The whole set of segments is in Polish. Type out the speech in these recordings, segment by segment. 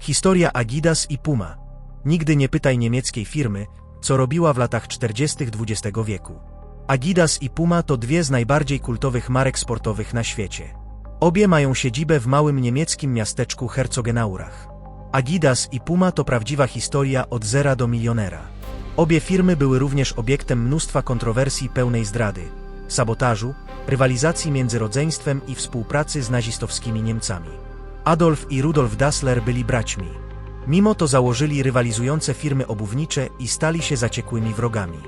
Historia Adidas i Puma. Nigdy nie pytaj niemieckiej firmy, co robiła w latach 40. XX wieku. Adidas i Puma to dwie z najbardziej kultowych marek sportowych na świecie. Obie mają siedzibę w małym niemieckim miasteczku Herzogenaurach. Adidas i Puma to prawdziwa historia od zera do milionera. Obie firmy były również obiektem mnóstwa kontrowersji pełnej zdrady, sabotażu, rywalizacji między rodzeństwem i współpracy z nazistowskimi Niemcami. Adolf i Rudolf Dassler byli braćmi. Mimo to założyli rywalizujące firmy obuwnicze i stali się zaciekłymi wrogami.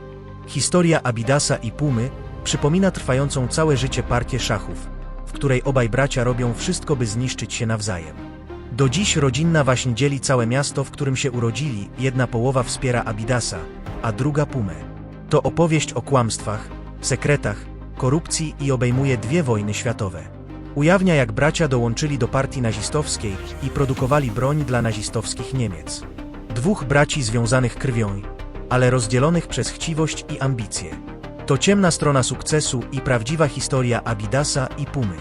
Historia Abidasa i Pumy przypomina trwającą całe życie partię szachów, w której obaj bracia robią wszystko, by zniszczyć się nawzajem. Do dziś rodzinna waśń dzieli całe miasto, w którym się urodzili, jedna połowa wspiera Abidasa, a druga Pumę. To opowieść o kłamstwach, sekretach, korupcji i obejmuje dwie wojny światowe. Ujawnia jak bracia dołączyli do partii nazistowskiej i produkowali broń dla nazistowskich Niemiec. Dwóch braci związanych krwią, ale rozdzielonych przez chciwość i ambicje. To ciemna strona sukcesu i prawdziwa historia Abidasa i Pumy.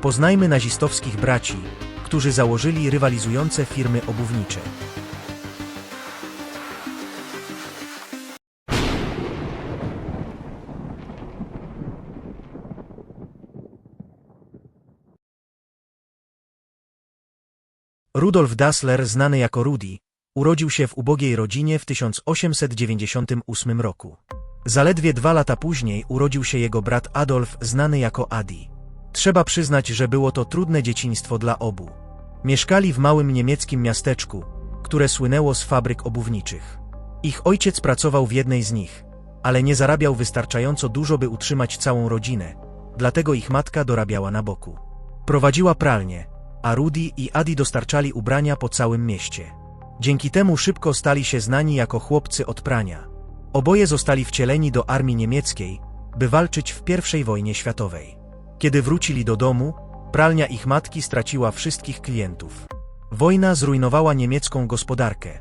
Poznajmy nazistowskich braci, którzy założyli rywalizujące firmy obuwnicze. Rudolf Dassler, znany jako Rudi, urodził się w ubogiej rodzinie w 1898 roku. Zaledwie dwa lata później urodził się jego brat Adolf, znany jako Adi. Trzeba przyznać, że było to trudne dzieciństwo dla obu. Mieszkali w małym niemieckim miasteczku, które słynęło z fabryk obuwniczych. Ich ojciec pracował w jednej z nich, ale nie zarabiał wystarczająco dużo, by utrzymać całą rodzinę, dlatego ich matka dorabiała na boku. Prowadziła pralnię, a Rudy i Adi dostarczali ubrania po całym mieście. Dzięki temu szybko stali się znani jako chłopcy od prania. Oboje zostali wcieleni do armii niemieckiej, by walczyć w I wojnie światowej. Kiedy wrócili do domu, pralnia ich matki straciła wszystkich klientów. Wojna zrujnowała niemiecką gospodarkę.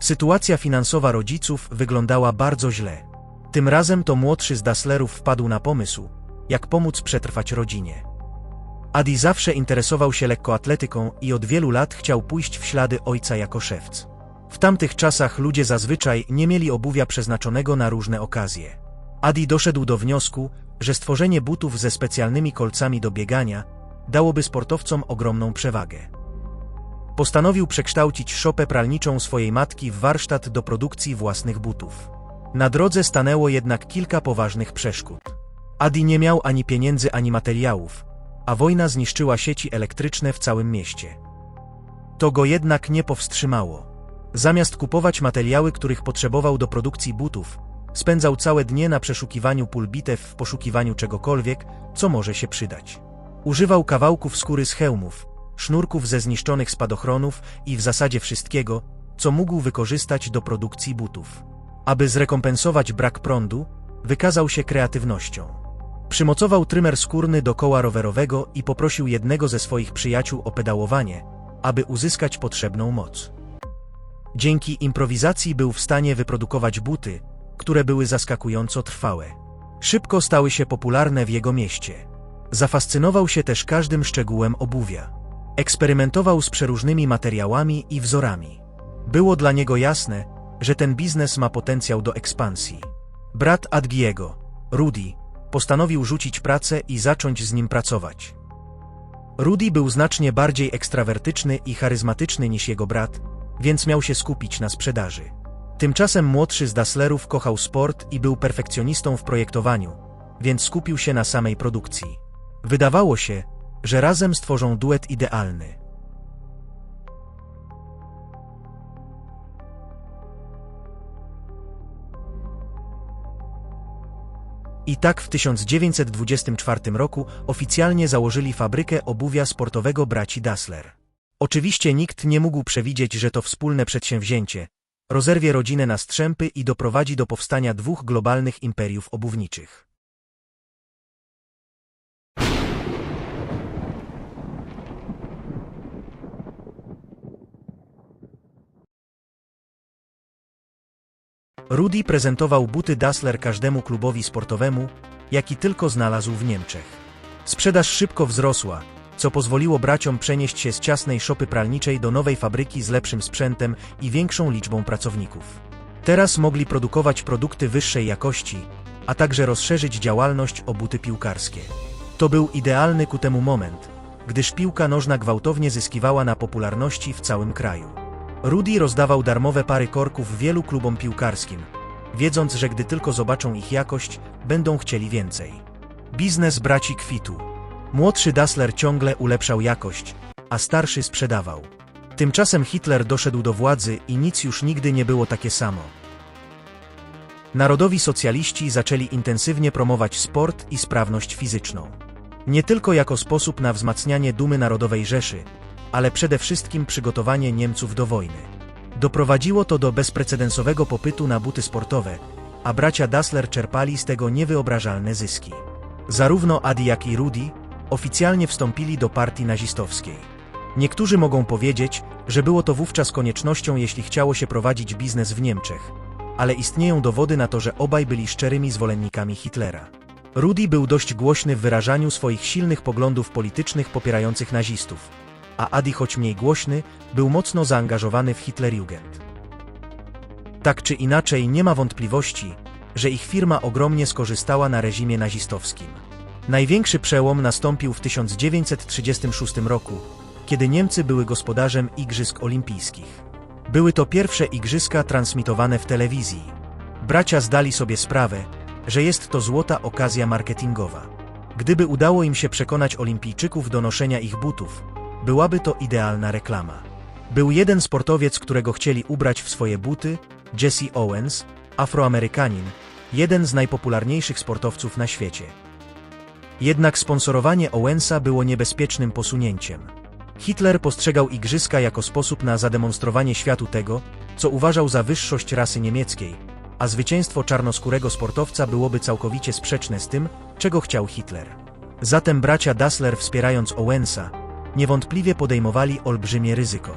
Sytuacja finansowa rodziców wyglądała bardzo źle. Tym razem to młodszy z Dasslerów wpadł na pomysł, jak pomóc przetrwać rodzinie. Adi zawsze interesował się lekkoatletyką i od wielu lat chciał pójść w ślady ojca jako szewc. W tamtych czasach ludzie zazwyczaj nie mieli obuwia przeznaczonego na różne okazje. Adi doszedł do wniosku, że stworzenie butów ze specjalnymi kolcami do biegania dałoby sportowcom ogromną przewagę. Postanowił przekształcić szopę pralniczą swojej matki w warsztat do produkcji własnych butów. Na drodze stanęło jednak kilka poważnych przeszkód. Adi nie miał ani pieniędzy, ani materiałów, a wojna zniszczyła sieci elektryczne w całym mieście. To go jednak nie powstrzymało. Zamiast kupować materiały, których potrzebował do produkcji butów, spędzał całe dnie na przeszukiwaniu pól bitew w poszukiwaniu czegokolwiek, co może się przydać. Używał kawałków skóry z hełmów, sznurków ze zniszczonych spadochronów i w zasadzie wszystkiego, co mógł wykorzystać do produkcji butów. Aby zrekompensować brak prądu, wykazał się kreatywnością. Przymocował trymer skórny do koła rowerowego i poprosił jednego ze swoich przyjaciół o pedałowanie, aby uzyskać potrzebną moc. Dzięki improwizacji był w stanie wyprodukować buty, które były zaskakująco trwałe. Szybko stały się popularne w jego mieście. Zafascynował się też każdym szczegółem obuwia. Eksperymentował z przeróżnymi materiałami i wzorami. Było dla niego jasne, że ten biznes ma potencjał do ekspansji. Brat Adgiego, Rudy, postanowił rzucić pracę i zacząć z nim pracować. Rudy był znacznie bardziej ekstrawertyczny i charyzmatyczny niż jego brat, więc miał się skupić na sprzedaży. Tymczasem młodszy z Dasslerów kochał sport i był perfekcjonistą w projektowaniu, więc skupił się na samej produkcji. Wydawało się, że razem stworzą duet idealny. I tak w 1924 roku oficjalnie założyli fabrykę obuwia sportowego braci Dassler. Oczywiście nikt nie mógł przewidzieć, że to wspólne przedsięwzięcie rozerwie rodzinę na strzępy i doprowadzi do powstania dwóch globalnych imperiów obuwniczych. Rudy prezentował buty Dassler każdemu klubowi sportowemu, jaki tylko znalazł w Niemczech. Sprzedaż szybko wzrosła, co pozwoliło braciom przenieść się z ciasnej szopy pralniczej do nowej fabryki z lepszym sprzętem i większą liczbą pracowników. Teraz mogli produkować produkty wyższej jakości, a także rozszerzyć działalność o buty piłkarskie. To był idealny ku temu moment, gdyż piłka nożna gwałtownie zyskiwała na popularności w całym kraju. Rudy rozdawał darmowe pary korków wielu klubom piłkarskim, wiedząc, że gdy tylko zobaczą ich jakość, będą chcieli więcej. Biznes braci kwitu. Młodszy Dassler ciągle ulepszał jakość, a starszy sprzedawał. Tymczasem Hitler doszedł do władzy i nic już nigdy nie było takie samo. Narodowi socjaliści zaczęli intensywnie promować sport i sprawność fizyczną. Nie tylko jako sposób na wzmacnianie dumy Narodowej Rzeszy, ale przede wszystkim przygotowanie Niemców do wojny. Doprowadziło to do bezprecedensowego popytu na buty sportowe, a bracia Dassler czerpali z tego niewyobrażalne zyski. Zarówno Adi jak i Rudi oficjalnie wstąpili do partii nazistowskiej. Niektórzy mogą powiedzieć, że było to wówczas koniecznością, jeśli chciało się prowadzić biznes w Niemczech, ale istnieją dowody na to, że obaj byli szczerymi zwolennikami Hitlera. Rudi był dość głośny w wyrażaniu swoich silnych poglądów politycznych popierających nazistów, a Adi, choć mniej głośny, był mocno zaangażowany w Hitlerjugend. Tak czy inaczej, nie ma wątpliwości, że ich firma ogromnie skorzystała na reżimie nazistowskim. Największy przełom nastąpił w 1936 roku, kiedy Niemcy były gospodarzem Igrzysk Olimpijskich. Były to pierwsze igrzyska transmitowane w telewizji. Bracia zdali sobie sprawę, że jest to złota okazja marketingowa. Gdyby udało im się przekonać olimpijczyków do noszenia ich butów, byłaby to idealna reklama. Był jeden sportowiec, którego chcieli ubrać w swoje buty, Jesse Owens, Afroamerykanin, jeden z najpopularniejszych sportowców na świecie. Jednak sponsorowanie Owensa było niebezpiecznym posunięciem. Hitler postrzegał igrzyska jako sposób na zademonstrowanie światu tego, co uważał za wyższość rasy niemieckiej, a zwycięstwo czarnoskórego sportowca byłoby całkowicie sprzeczne z tym, czego chciał Hitler. Zatem bracia Dassler wspierając Owensa, niewątpliwie podejmowali olbrzymie ryzyko.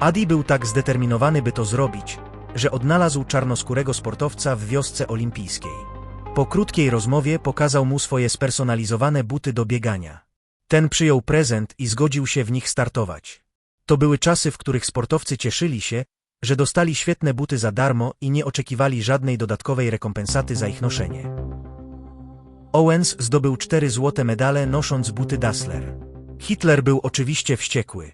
Adi był tak zdeterminowany, by to zrobić, że odnalazł czarnoskórego sportowca w wiosce olimpijskiej. Po krótkiej rozmowie pokazał mu swoje spersonalizowane buty do biegania. Ten przyjął prezent i zgodził się w nich startować. To były czasy, w których sportowcy cieszyli się, że dostali świetne buty za darmo i nie oczekiwali żadnej dodatkowej rekompensaty za ich noszenie. Owens zdobył cztery złote medale nosząc buty Dassler. Hitler był oczywiście wściekły.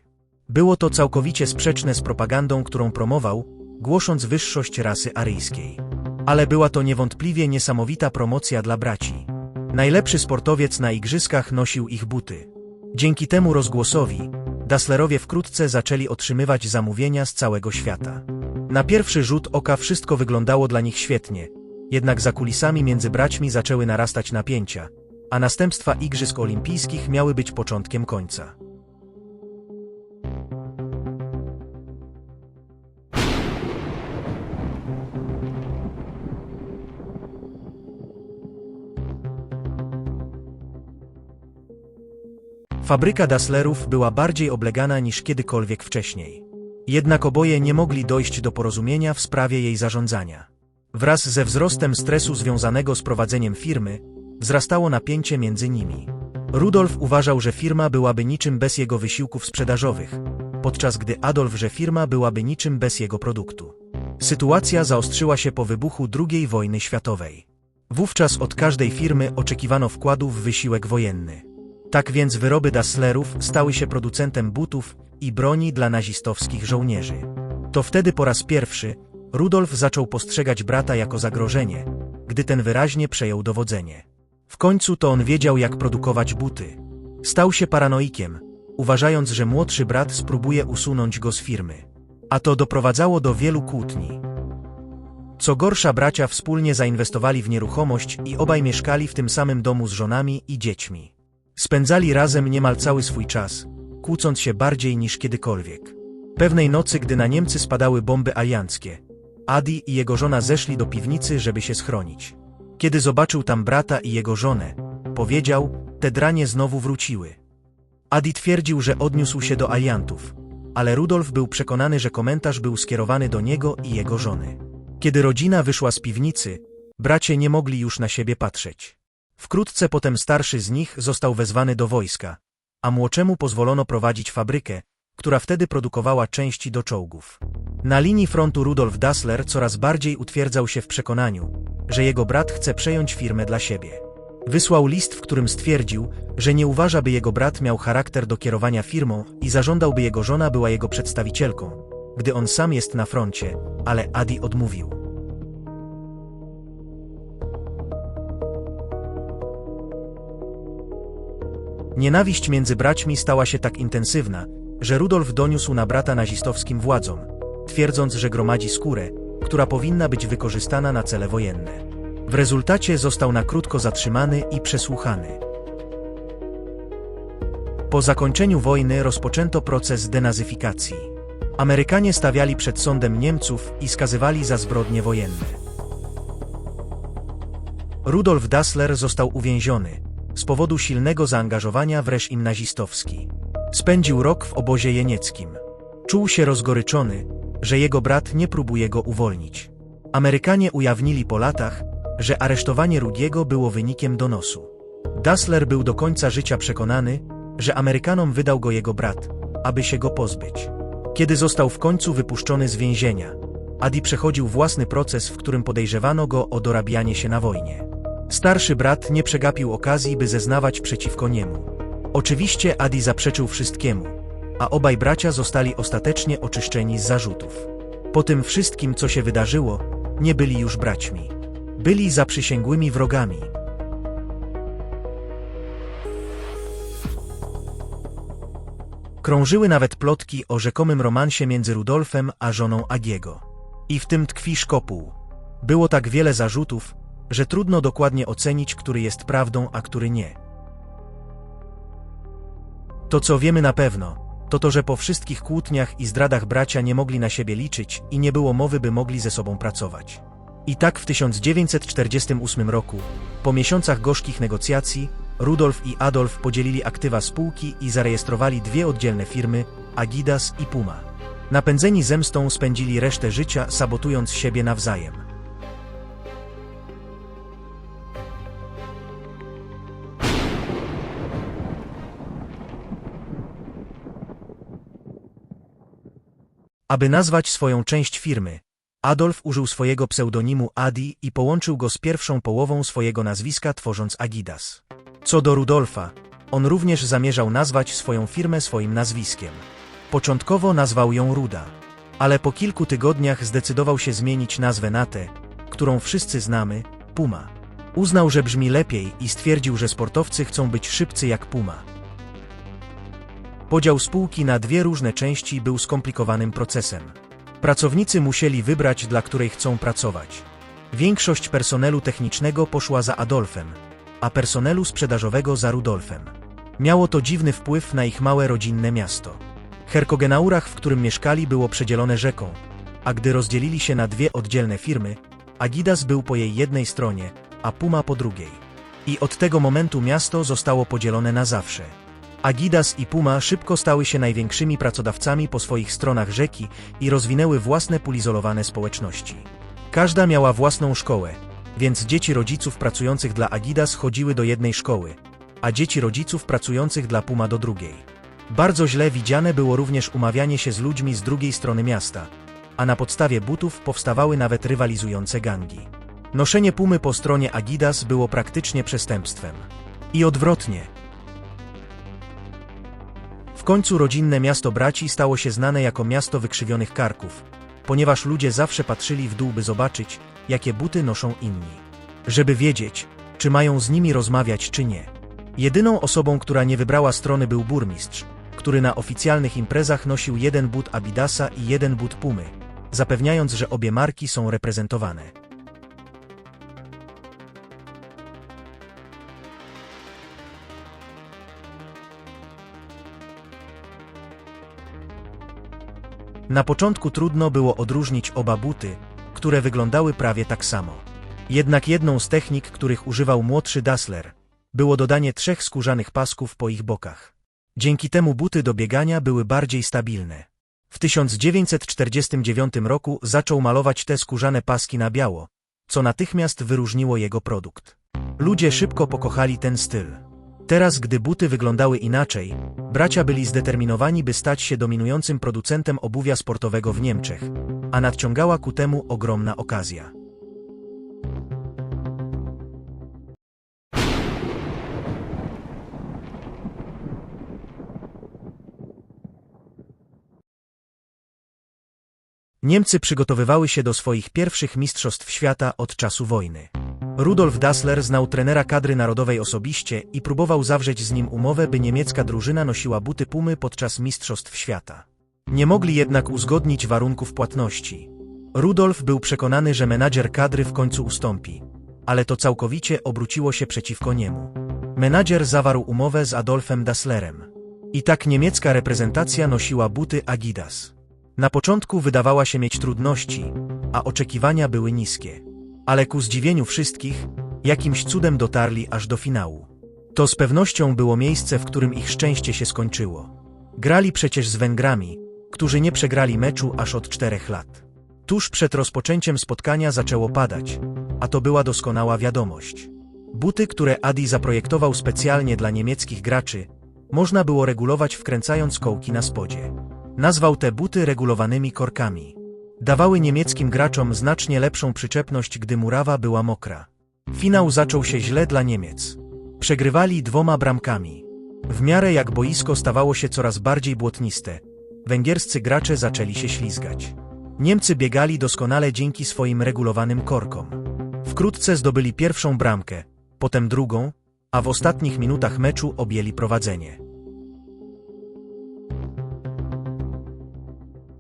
Było to całkowicie sprzeczne z propagandą, którą promował, głosząc wyższość rasy aryjskiej. Ale była to niewątpliwie niesamowita promocja dla braci. Najlepszy sportowiec na igrzyskach nosił ich buty. Dzięki temu rozgłosowi, Dasslerowie wkrótce zaczęli otrzymywać zamówienia z całego świata. Na pierwszy rzut oka wszystko wyglądało dla nich świetnie, jednak za kulisami między braćmi zaczęły narastać napięcia, a następstwa Igrzysk Olimpijskich miały być początkiem końca. Fabryka Dasslerów była bardziej oblegana niż kiedykolwiek wcześniej. Jednak oboje nie mogli dojść do porozumienia w sprawie jej zarządzania. Wraz ze wzrostem stresu związanego z prowadzeniem firmy, wzrastało napięcie między nimi. Rudolf uważał, że firma byłaby niczym bez jego wysiłków sprzedażowych, podczas gdy Adolf, że firma byłaby niczym bez jego produktu. Sytuacja zaostrzyła się po wybuchu II wojny światowej. Wówczas od każdej firmy oczekiwano wkładu w wysiłek wojenny. Tak więc wyroby Dasslerów stały się producentem butów i broni dla nazistowskich żołnierzy. To wtedy po raz pierwszy Rudolf zaczął postrzegać brata jako zagrożenie, gdy ten wyraźnie przejął dowodzenie. W końcu to on wiedział, jak produkować buty. Stał się paranoikiem, uważając, że młodszy brat spróbuje usunąć go z firmy. A to doprowadzało do wielu kłótni. Co gorsza, bracia wspólnie zainwestowali w nieruchomość i obaj mieszkali w tym samym domu z żonami i dziećmi. Spędzali razem niemal cały swój czas, kłócąc się bardziej niż kiedykolwiek. Pewnej nocy, gdy na Niemcy spadały bomby alianckie, Adi i jego żona zeszli do piwnicy, żeby się schronić. Kiedy zobaczył tam brata i jego żonę, powiedział, te dranie znowu wróciły. Adi twierdził, że odniósł się do aliantów, ale Rudolf był przekonany, że komentarz był skierowany do niego i jego żony. Kiedy rodzina wyszła z piwnicy, bracie nie mogli już na siebie patrzeć. Wkrótce potem starszy z nich został wezwany do wojska, a młodszemu pozwolono prowadzić fabrykę, która wtedy produkowała części do czołgów. Na linii frontu Rudolf Dassler coraz bardziej utwierdzał się w przekonaniu, że jego brat chce przejąć firmę dla siebie. Wysłał list, w którym stwierdził, że nie uważa, by jego brat miał charakter do kierowania firmą i zażądał, by jego żona była jego przedstawicielką, gdy on sam jest na froncie, ale Adi odmówił. Nienawiść między braćmi stała się tak intensywna, że Rudolf doniósł na brata nazistowskim władzom, twierdząc, że gromadzi skórę, która powinna być wykorzystana na cele wojenne. W rezultacie został na krótko zatrzymany i przesłuchany. Po zakończeniu wojny rozpoczęto proces denazyfikacji. Amerykanie stawiali przed sądem Niemców i skazywali za zbrodnie wojenne. Rudolf Dassler został uwięziony z powodu silnego zaangażowania w reżim nazistowski. Spędził rok w obozie jenieckim. Czuł się rozgoryczony, że jego brat nie próbuje go uwolnić. Amerykanie ujawnili po latach, że aresztowanie Rudiego było wynikiem donosu. Dassler był do końca życia przekonany, że Amerykanom wydał go jego brat, aby się go pozbyć. Kiedy został w końcu wypuszczony z więzienia, Adi przechodził własny proces, w którym podejrzewano go o dorabianie się na wojnie. Starszy brat nie przegapił okazji, by zeznawać przeciwko niemu. Oczywiście Adi zaprzeczył wszystkiemu, a obaj bracia zostali ostatecznie oczyszczeni z zarzutów. Po tym wszystkim, co się wydarzyło, nie byli już braćmi. Byli zaprzysięgłymi wrogami. Krążyły nawet plotki o rzekomym romansie między Rudolfem a żoną Agiego. I w tym tkwi szkopuł. Było tak wiele zarzutów, że trudno dokładnie ocenić, który jest prawdą, a który nie. To, co wiemy na pewno, to to, że po wszystkich kłótniach i zdradach bracia nie mogli na siebie liczyć i nie było mowy, by mogli ze sobą pracować. I tak w 1948 roku, po miesiącach gorzkich negocjacji, Rudolf i Adolf podzielili aktywa spółki i zarejestrowali dwie oddzielne firmy, Agidas i Puma. Napędzeni zemstą spędzili resztę życia, sabotując siebie nawzajem. Aby nazwać swoją część firmy, Adolf użył swojego pseudonimu Adi i połączył go z pierwszą połową swojego nazwiska, tworząc Agidas. Co do Rudolfa, on również zamierzał nazwać swoją firmę swoim nazwiskiem. Początkowo nazwał ją Ruda, ale po kilku tygodniach zdecydował się zmienić nazwę na tę, którą wszyscy znamy, Puma. Uznał, że brzmi lepiej i stwierdził, że sportowcy chcą być szybcy jak Puma. Podział spółki na dwie różne części był skomplikowanym procesem. Pracownicy musieli wybrać, dla której chcą pracować. Większość personelu technicznego poszła za Adolfem, a personelu sprzedażowego za Rudolfem. Miało to dziwny wpływ na ich małe rodzinne miasto. Herkogenaurach, w którym mieszkali, było przedzielone rzeką, a gdy rozdzielili się na dwie oddzielne firmy, Agidas był po jej jednej stronie, a Puma po drugiej. I od tego momentu miasto zostało podzielone na zawsze. Agidas i Puma szybko stały się największymi pracodawcami po swoich stronach rzeki i rozwinęły własne pulizolowane społeczności. Każda miała własną szkołę, więc dzieci rodziców pracujących dla Agidas chodziły do jednej szkoły, a dzieci rodziców pracujących dla Puma do drugiej. Bardzo źle widziane było również umawianie się z ludźmi z drugiej strony miasta, a na podstawie butów powstawały nawet rywalizujące gangi. Noszenie Pumy po stronie Agidas było praktycznie przestępstwem. I odwrotnie – końcu rodzinne miasto braci stało się znane jako miasto wykrzywionych karków, ponieważ ludzie zawsze patrzyli w dół, by zobaczyć, jakie buty noszą inni. Żeby wiedzieć, czy mają z nimi rozmawiać, czy nie. Jedyną osobą, która nie wybrała strony był burmistrz, który na oficjalnych imprezach nosił jeden but Abidasa i jeden but Pumy, zapewniając, że obie marki są reprezentowane. Na początku trudno było odróżnić oba buty, które wyglądały prawie tak samo. Jednak jedną z technik, których używał młodszy Dassler, było dodanie trzech skórzanych pasków po ich bokach. Dzięki temu buty do biegania były bardziej stabilne. W 1949 roku zaczął malować te skórzane paski na biało, co natychmiast wyróżniło jego produkt. Ludzie szybko pokochali ten styl. Teraz, gdy buty wyglądały inaczej, bracia byli zdeterminowani, by stać się dominującym producentem obuwia sportowego w Niemczech, a nadciągała ku temu ogromna okazja. Niemcy przygotowywały się do swoich pierwszych mistrzostw świata od czasu wojny. Rudolf Dassler znał trenera kadry narodowej osobiście i próbował zawrzeć z nim umowę, by niemiecka drużyna nosiła buty Pumy podczas mistrzostw świata. Nie mogli jednak uzgodnić warunków płatności. Rudolf był przekonany, że menadżer kadry w końcu ustąpi, ale to całkowicie obróciło się przeciwko niemu. Menadżer zawarł umowę z Adolfem Dasslerem. I tak niemiecka reprezentacja nosiła buty Adidas. Na początku wydawała się mieć trudności, a oczekiwania były niskie. Ale ku zdziwieniu wszystkich, jakimś cudem dotarli aż do finału. To z pewnością było miejsce, w którym ich szczęście się skończyło. Grali przecież z Węgrami, którzy nie przegrali meczu aż od czterech lat. Tuż przed rozpoczęciem spotkania zaczęło padać, a to była doskonała wiadomość. Buty, które Adi zaprojektował specjalnie dla niemieckich graczy, można było regulować wkręcając kołki na spodzie. Nazwał te buty regulowanymi korkami. Dawały niemieckim graczom znacznie lepszą przyczepność, gdy murawa była mokra. Finał zaczął się źle dla Niemiec. Przegrywali dwoma bramkami. W miarę jak boisko stawało się coraz bardziej błotniste, węgierscy gracze zaczęli się ślizgać. Niemcy biegali doskonale dzięki swoim regulowanym korkom. Wkrótce zdobyli pierwszą bramkę, potem drugą, a w ostatnich minutach meczu objęli prowadzenie.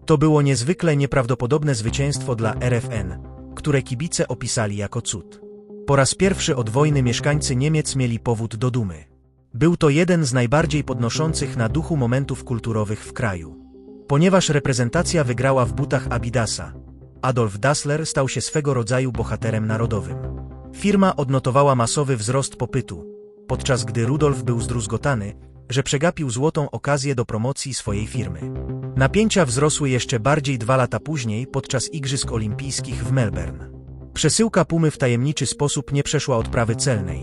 To było niezwykle nieprawdopodobne zwycięstwo dla RFN, które kibice opisali jako cud. Po raz pierwszy od wojny mieszkańcy Niemiec mieli powód do dumy. Był to jeden z najbardziej podnoszących na duchu momentów kulturowych w kraju. Ponieważ reprezentacja wygrała w butach Abidasa, Adolf Dassler stał się swego rodzaju bohaterem narodowym. Firma odnotowała masowy wzrost popytu, podczas gdy Rudolf był zdruzgotany, że przegapił złotą okazję do promocji swojej firmy. Napięcia wzrosły jeszcze bardziej dwa lata później podczas Igrzysk Olimpijskich w Melbourne. Przesyłka Pumy w tajemniczy sposób nie przeszła odprawy celnej,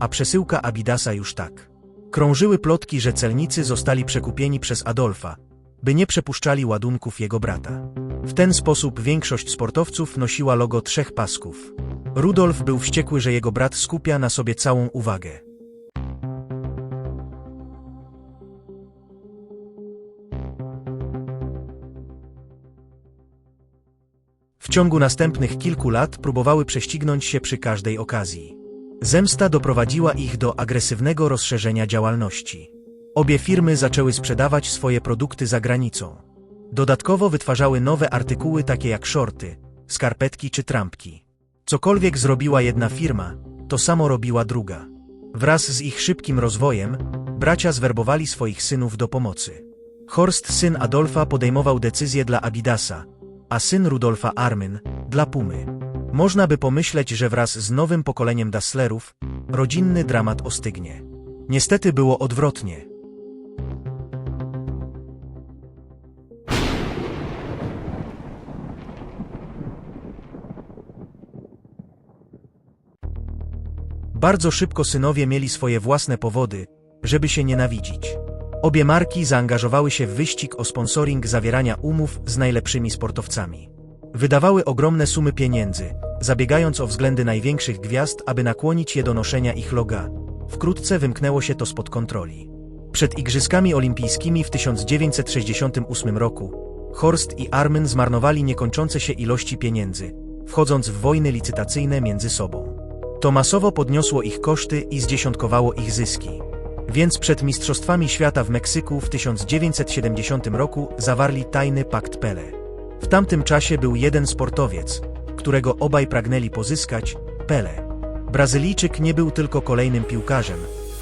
a przesyłka Abidasa już tak. Krążyły plotki, że celnicy zostali przekupieni przez Adolfa, by nie przepuszczali ładunków jego brata. W ten sposób większość sportowców nosiła logo trzech pasków. Rudolf był wściekły, że jego brat skupia na sobie całą uwagę. W ciągu następnych kilku lat próbowały prześcignąć się przy każdej okazji. Zemsta doprowadziła ich do agresywnego rozszerzenia działalności. Obie firmy zaczęły sprzedawać swoje produkty za granicą. Dodatkowo wytwarzały nowe artykuły takie jak shorty, skarpetki czy trampki. Cokolwiek zrobiła jedna firma, to samo robiła druga. Wraz z ich szybkim rozwojem, bracia zwerbowali swoich synów do pomocy. Horst, syn Adolfa, podejmował decyzje dla Adidasa, a syn Rudolfa Armyn dla Pumy. Można by pomyśleć, że wraz z nowym pokoleniem Dasslerów rodzinny dramat ostygnie. Niestety było odwrotnie. Bardzo szybko synowie mieli swoje własne powody, żeby się nienawidzić. Obie marki zaangażowały się w wyścig o sponsoring zawierania umów z najlepszymi sportowcami. Wydawały ogromne sumy pieniędzy, zabiegając o względy największych gwiazd, aby nakłonić je do noszenia ich loga. Wkrótce wymknęło się to spod kontroli. Przed Igrzyskami Olimpijskimi w 1968 roku Horst i Armin zmarnowali niekończące się ilości pieniędzy, wchodząc w wojny licytacyjne między sobą. To masowo podniosło ich koszty i zdziesiątkowało ich zyski. Więc przed Mistrzostwami Świata w Meksyku w 1970 roku zawarli tajny pakt Pele. W tamtym czasie był jeden sportowiec, którego obaj pragnęli pozyskać Pele. Brazylijczyk nie był tylko kolejnym piłkarzem,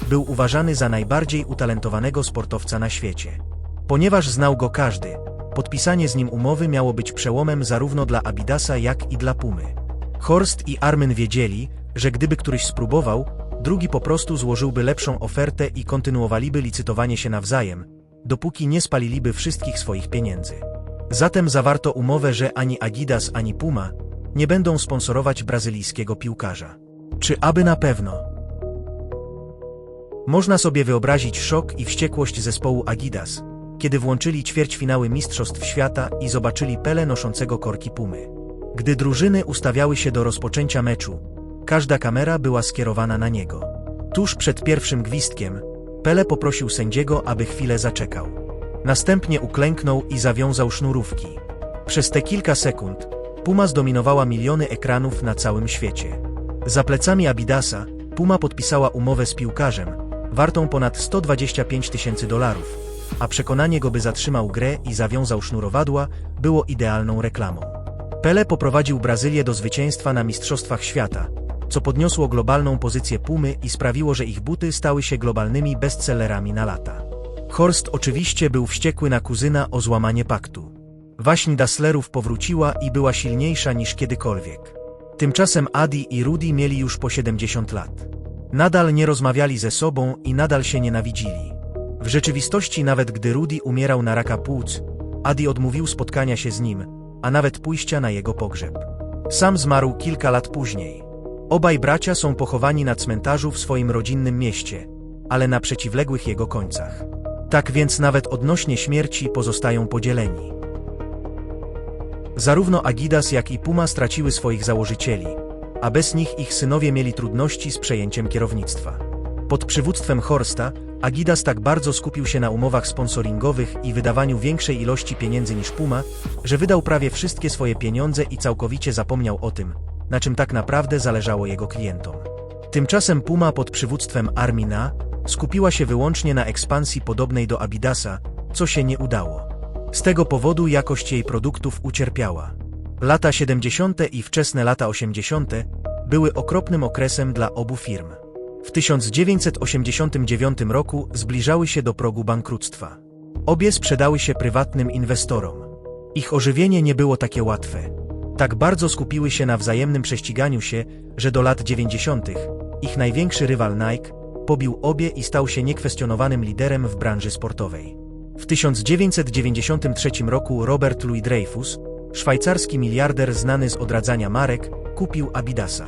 był uważany za najbardziej utalentowanego sportowca na świecie. Ponieważ znał go każdy, podpisanie z nim umowy miało być przełomem zarówno dla Abidasa, jak i dla Pumy. Horst i Armin wiedzieli, że gdyby któryś spróbował, drugi po prostu złożyłby lepszą ofertę i kontynuowaliby licytowanie się nawzajem, dopóki nie spaliliby wszystkich swoich pieniędzy. Zatem zawarto umowę, że ani Adidas, ani Puma nie będą sponsorować brazylijskiego piłkarza. Czy aby na pewno? Można sobie wyobrazić szok i wściekłość zespołu Adidas, kiedy włączyli ćwierćfinały Mistrzostw Świata i zobaczyli Pele noszącego korki Pumy. Gdy drużyny ustawiały się do rozpoczęcia meczu, każda kamera była skierowana na niego. Tuż przed pierwszym gwizdkiem, Pele poprosił sędziego, aby chwilę zaczekał. Następnie uklęknął i zawiązał sznurówki. Przez te kilka sekund Puma zdominowała miliony ekranów na całym świecie. Za plecami Abidasa Puma podpisała umowę z piłkarzem, wartą ponad 125 tysięcy dolarów, a przekonanie go, by zatrzymał grę i zawiązał sznurowadła, było idealną reklamą. Pele poprowadził Brazylię do zwycięstwa na Mistrzostwach Świata, co podniosło globalną pozycję Pumy i sprawiło, że ich buty stały się globalnymi bestsellerami na lata. Horst oczywiście był wściekły na kuzyna o złamanie paktu. Waśń Dasslerów powróciła i była silniejsza niż kiedykolwiek. Tymczasem Adi i Rudy mieli już po 70 lat. Nadal nie rozmawiali ze sobą i nadal się nienawidzili. W rzeczywistości nawet gdy Rudy umierał na raka płuc, Adi odmówił spotkania się z nim, a nawet pójścia na jego pogrzeb. Sam zmarł kilka lat później. Obaj bracia są pochowani na cmentarzu w swoim rodzinnym mieście, ale na przeciwległych jego końcach. Tak więc nawet odnośnie śmierci pozostają podzieleni. Zarówno Agidas jak i Puma straciły swoich założycieli, a bez nich ich synowie mieli trudności z przejęciem kierownictwa. Pod przywództwem Horsta, Agidas tak bardzo skupił się na umowach sponsoringowych i wydawaniu większej ilości pieniędzy niż Puma, że wydał prawie wszystkie swoje pieniądze i całkowicie zapomniał o tym, na czym tak naprawdę zależało jego klientom. Tymczasem Puma pod przywództwem Armina skupiła się wyłącznie na ekspansji podobnej do Abidasa, co się nie udało. Z tego powodu jakość jej produktów ucierpiała. Lata 70. i wczesne lata 80. były okropnym okresem dla obu firm. W 1989 roku zbliżały się do progu bankructwa. Obie sprzedały się prywatnym inwestorom. Ich ożywienie nie było takie łatwe. Tak bardzo skupiły się na wzajemnym prześciganiu się, że do lat 90. ich największy rywal Nike pobił obie i stał się niekwestionowanym liderem w branży sportowej. W 1993 roku Robert Louis Dreyfus, szwajcarski miliarder znany z odradzania marek, kupił Abidasa.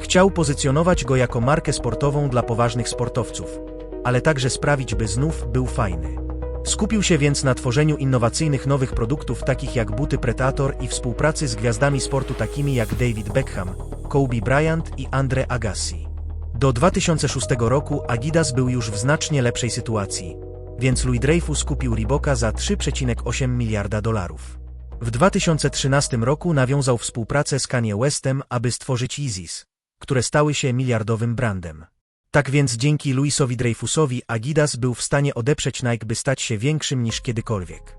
Chciał pozycjonować go jako markę sportową dla poważnych sportowców, ale także sprawić, by znów był fajny. Skupił się więc na tworzeniu innowacyjnych nowych produktów takich jak buty Predator i współpracy z gwiazdami sportu takimi jak David Beckham, Kobe Bryant i Andre Agassi. Do 2006 roku Adidas był już w znacznie lepszej sytuacji, więc Louis Dreyfus kupił Reeboka za 3,8 miliarda dolarów. W 2013 roku nawiązał współpracę z Kanye Westem, aby stworzyć Yeezys, które stały się miliardowym brandem. Tak więc dzięki Louisowi Dreyfusowi Adidas był w stanie odeprzeć Nike, by stać się większym niż kiedykolwiek.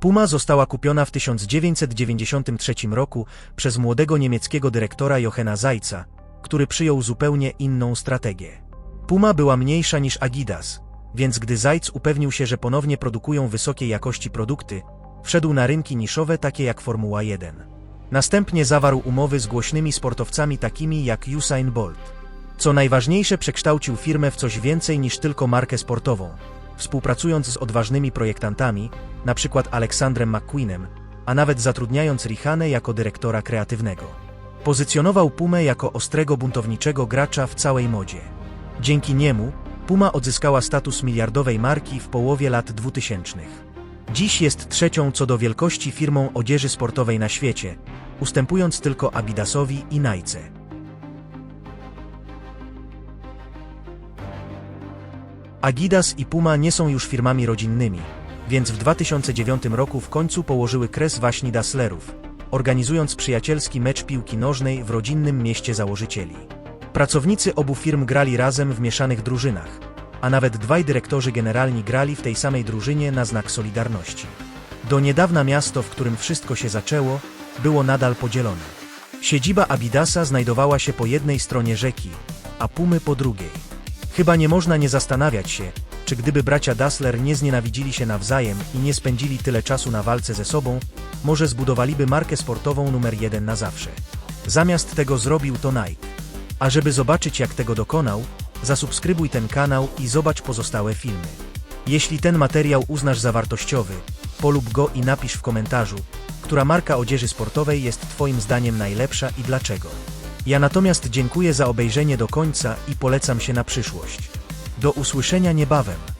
Puma została kupiona w 1993 roku przez młodego niemieckiego dyrektora Jochena Zajca, który przyjął zupełnie inną strategię. Puma była mniejsza niż Adidas, więc gdy Zajc upewnił się, że ponownie produkują wysokiej jakości produkty, wszedł na rynki niszowe takie jak Formuła 1. Następnie zawarł umowy z głośnymi sportowcami takimi jak Usain Bolt. Co najważniejsze, przekształcił firmę w coś więcej niż tylko markę sportową, współpracując z odważnymi projektantami, np. Aleksandrem McQueenem, a nawet zatrudniając Rihanę jako dyrektora kreatywnego. Pozycjonował Pumę jako ostrego buntowniczego gracza w całej modzie. Dzięki niemu Puma odzyskała status miliardowej marki w połowie lat 2000. Dziś jest trzecią co do wielkości firmą odzieży sportowej na świecie, ustępując tylko Adidasowi i Nike. Adidas i Puma nie są już firmami rodzinnymi, więc w 2009 roku w końcu położyły kres waśni Dasslerów, organizując przyjacielski mecz piłki nożnej w rodzinnym mieście założycieli. Pracownicy obu firm grali razem w mieszanych drużynach, a nawet dwaj dyrektorzy generalni grali w tej samej drużynie na znak solidarności. Do niedawna miasto, w którym wszystko się zaczęło, było nadal podzielone. Siedziba Abidasa znajdowała się po jednej stronie rzeki, a Pumy po drugiej. Chyba nie można nie zastanawiać się, czy gdyby bracia Dassler nie znienawidzili się nawzajem i nie spędzili tyle czasu na walce ze sobą, może zbudowaliby markę sportową numer jeden na zawsze. Zamiast tego zrobił to Nike. A żeby zobaczyć jak tego dokonał, zasubskrybuj ten kanał i zobacz pozostałe filmy. Jeśli ten materiał uznasz za wartościowy, polub go i napisz w komentarzu, która marka odzieży sportowej jest Twoim zdaniem najlepsza i dlaczego. Ja natomiast dziękuję za obejrzenie do końca i polecam się na przyszłość. Do usłyszenia niebawem.